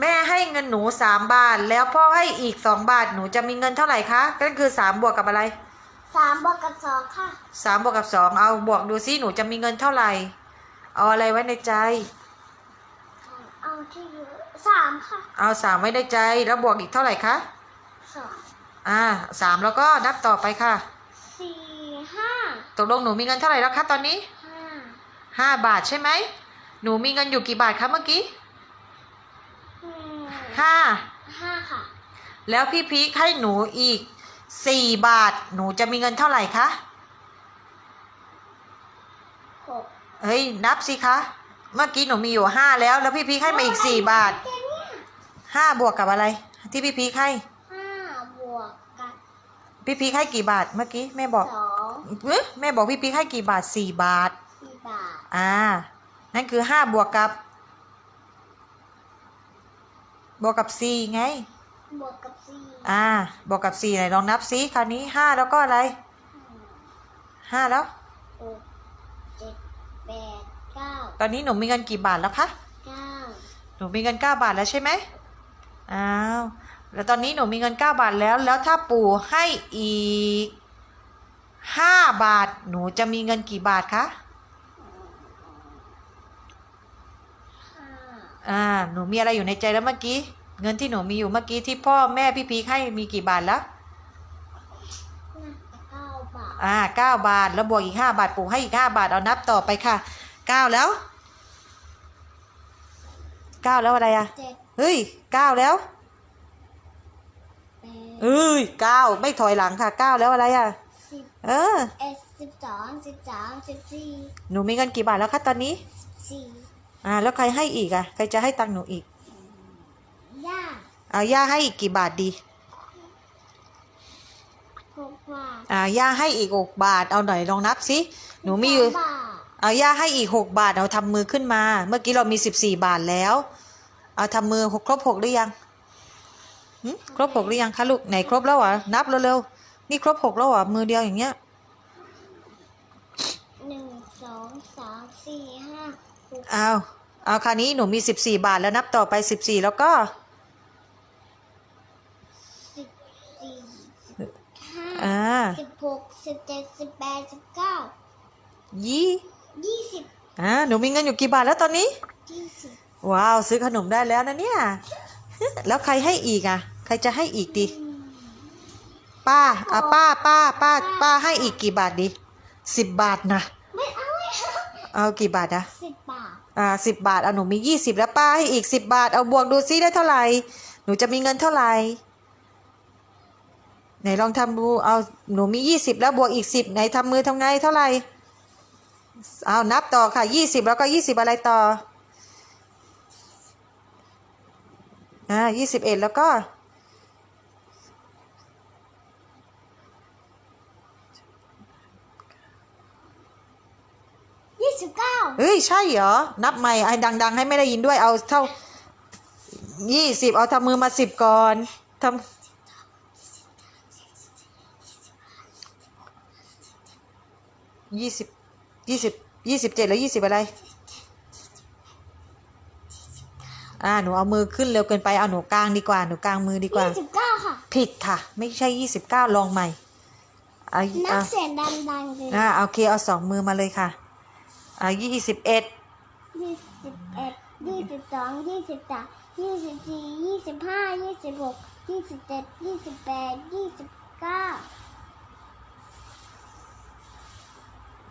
แม่ให้เงินหนูสามบาท แล้วพ่อให้อีกสองบาทหนูจะมีเงินเท่าไหร่คะก็คือสามบวกกับอะไรสามบวกกับสองค่ะสามบวกกับสองเอาบวกดูซิหนูจะมีเงินเท่าไหร่เอาอะไรไว้ในใจ เอาที่อยู่สามค่ะเอาสามไว้ในใจแล้วบวกอีกเท่าไหร่คะสองอ่าสามแล้วก็นับต่อไปค่ะสี่ห้าตกลงหนูมีเงินเท่าไหร่แล้วคะตอนนี้ห้าห้าบาทใช่ไหมหนูมีเงินอยู่กี่บาทคะเมื่อกี้อืม ห้าห้าค่ะ แล้วพี่พีคให้หนูอีกสี่บาท หนูจะมีเงินเท่าไหร่คะหกเฮ้ย นับสิคะ เมื่อกี้หนูมีอยู่ห้าแล้ว แล้วพี่พีคให้มาอีกสี่บาทแค่เนี้ยห้าบวกกับอะไร ที่พี่พีคให้ห้าบวกกับพี่พีคให้กี่บาทเมื่อกี้แม่บอกสองเอ๊ะแม่บอกพี่พีคให้กี่บาทสี่บาทสี่บาท อ่า นั่นคือห้าบวกกับ บวกกับสี่ไง บวกกับสี่อ่า บวกกับสี่ไหนลองนับซิคราวนี้ห้าแล้วก็อะไรห้าแล้ว หกเจ็ดแปดเก้าตอนนี้หนูมีเงินกี่บาทแล้วคะ เก้าหนูมีเงินเก้าบาทแล้วใช่ไหมอ้าว แล้วตอนนี้หนูมีเงินเก้าบาทแล้ว แล้วถ้าปู่ให้อีกห้าบาท หนูจะมีเงินกี่บาทคะ ห้าอ่า หนูมีอะไรอยู่ในใจแล้วเมื่อกี้ เงินที่หนูมีอยู่เมื่อกี้ที่พ่อแม่พี่พีคให้มีกี่บาทแล้วน่าจะเก้าบาทอ่าเก้าบาทแล้วบวกอีกห้าบาทปู่ให้อีกห้าบาทเอานับต่อไปค่ะเก้าแล้วเก้าแล้วอะไรอะเจ็ดเฮ้ยเก้าแล้วแปดเอ้ยเก้าไม่ถอยหลังค่ะเก้าแล้วอะไรอะสิบเออเอ็ดสิบสองสิบสามสิบสี่หนูมีเงินกี่บาทแล้วคะตอนนี้สี่อ่า แล้วใครให้อีกอะ ใครจะให้ตังค์หนูอีกย่า เอาย่าให้อีกกี่บาทดีหกบาทอ่าย่าให้อีกหกบาท เอาหน่อยลองนับสิหนูมีอยู่สาบาทเอาย่าให้อีกหกบาทเอาทำมือขึ้นมา เมื่อกี้เรามีสิบสี่บาทแล้ว เอาทำมือหกครบหกหรือยังหึครบหกหรือยังคะลูกไหนครบแล้วเหรอนับเร็วๆนี่ครบหกแล้วเหรอมือเดียวอย่างเงี้ยหนึ่งสองสามสี่ห้าหกเอาเอาคราวนี้หนูมีสิบสี่บาทแล้วนับต่อไปสิบสี่แล้วก็ สิบ สี่สิบห้าอ่าสิบหกสิบเจ็ดสิบแปดสิบเก้ายี่ยี่สิบอ่าหนูมีเงินอยู่กี่บาทแล้วตอนนี้ยี่สิบว้าว ซื้อขนมได้แล้วนะเนี่ย แล้วใครให้อีกอะ ใครจะให้อีกดีป้าอะป้าป้าป้าป้าให้อีกกี่บาทดีสิบบาทนะไม่เอาไม่เอาเอากี่บาทนะสิบบาทอ่าสิบบาทเอาหนูมียี่สิบแล้วป้าให้อีกสิบบาทเอาบวกดูซิได้เท่าไหร่หนูจะมีเงินเท่าไหร่ ไหนลองทำดู เอาหนูมียี่สิบแล้วบวกอีกสิบไหนทำมือทำไงเท่าไหร่ เอานับต่อค่ะยี่สิบแล้วก็ยี่สิบอะไรต่อ อ่ายี่สิบเอ็ดแล้วก็ยี่สิบเก้าเฮ้ย ใช่เหรอ นับใหม่ไอ้ดัง ๆ ให้ไม่ได้ยินด้วยเอาเท่ายี่สิบเอาทำมือมาสิบก่อนทำ ยี่สิบยี่สิบยี่สิบเจ็ดแล้วยี่สิบอะไร อ่าหนูเอามือขึ้นเร็วเกินไปเอาหนูกลางดีกว่าหนูกลางมือดีกว่า ยี่สิบเก้าค่ะ ผิดค่ะ ไม่ใช่ยี่สิบเก้าลองใหม่เอานัอะบเสียงดังๆเลยอ่าโอเคเอาสองมือมาเลยค่ะอ่ายี่สิบเอ็ดยี่สิบเอ็ดยี่สิบสองยี่สิบสามยี่สิบสี่ยี่สิบห้ายี่สิบหกยี่สิบเจ็ดยี่สิบแปดยี่สิบเก้า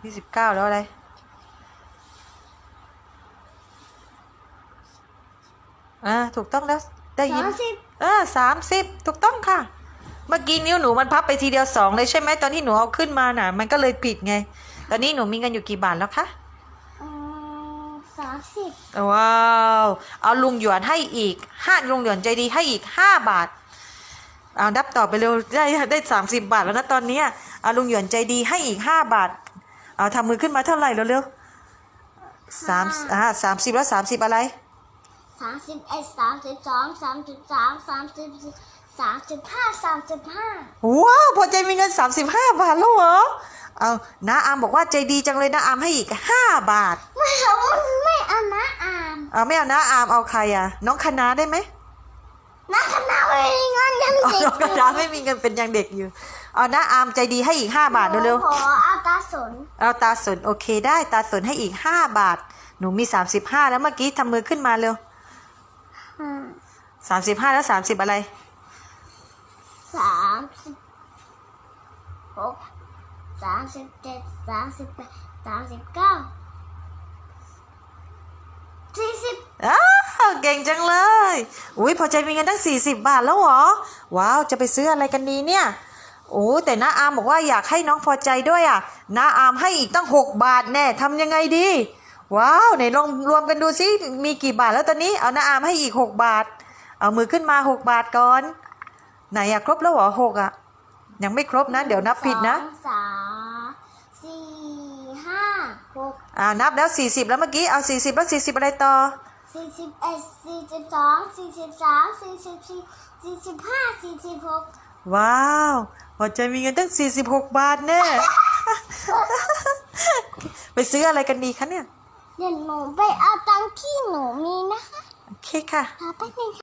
ยี่สิบเก้าแล้วอะไรอ่าถูกต้องแล้วได้ยินสามสิบเออสามสิบถูกต้องค่ะ เมื่อกี้นิ้วหนูมันพับไปทีเดียวสองเลยใช่ไหมตอนที่หนูเอาขึ้นมาน่ะ มันก็เลยผิดไง ตอนนี้หนูมีเงินอยู่กี่บาทแล้วคะอืมสามสิบว้าวเอาลุงหยวนให้อีกห้าลุงหยวนใจดีให้อีกห้าบาทเอาดับต่อไปเร็วได้ได้สามสิบบาทแล้วนะตอนเนี้ยเอาลุงหยวนใจดีให้อีกห้าบาท เอาทำมือขึ้นมาเท่าไหร่เร็วๆสามอ่าสามสิบแล้วสามสิบอะไรสามสิบเอ็ดสามสิบสองสามสิบสามสามสิบสี่สสามสิบห้าสามสิบห้าว้าวพอใจมีเงิน35บาทแล้วเหรอเอาน้าอามบอกว่าใจดีจังเลยน้าอามให้อีก5บาท ไม่เอาไม่เอานะอามเอาไม่เอาน้าอามเอาใครอะ น้องคณะได้ไหมนักขนาดไม่มีเงินยังเอาเด็กน้องคณะไม่มีเงินเป็นยังเด็กอยู่ เอาน้าอามใจดีให้อีก5บาทเร็วขอเอาตาสนๆเอาตาสนโอเคได้ตาสนให้อีก5บาท หนูมี35แล้วเมื่อกี้ทำมือขึ้นมาเร็วห้า35แล้ว30อะไร สามสิบหกสามสิบเจ็ดสามสิบแปดสามสิบเก้าสี่สิบอ้าวเก่งจังเลย อุ้ยพอใจมีเงินตั้ง 40 บาทแล้วเหรอ ว้าว จะไปซื้ออะไรกันดีเนี่ย โอ้แต่น้าอามบอกว่าอยากให้น้องพอใจด้วยอะน้าอามให้อีกตั้ง6บาทแน่ทำยังไงดี ว้าวไหนลองรวมกันดูซิมีกี่บาทแล้วตอนนี้เอาน้าอามให้อีก6บาท เอามือขึ้นมา6บาทก่อน ไหนอะครบแล้วเหรอหกอะยังไม่ครบนะ เดี๋ยวนับผิดนะสองสามสี่ห้าหกอ่านับแล้ว40แล้วเมื่อกี้เอา40แล้ว40อะไรต่อสี่สิบเอ็ดสี่สิบสองสี่สิบสามสี่สิบสี่สี่สิบห้าสี่สิบหกว้าว พอใจมีเงินตั้ง46บาทแน่ ไปซื้ออะไรกันดีคะเนี่ย เดี๋ยวหนูไปเอาตังค์ที่หนูมีนะคะ โอเคค่ะรอแป๊บนึงค่ะ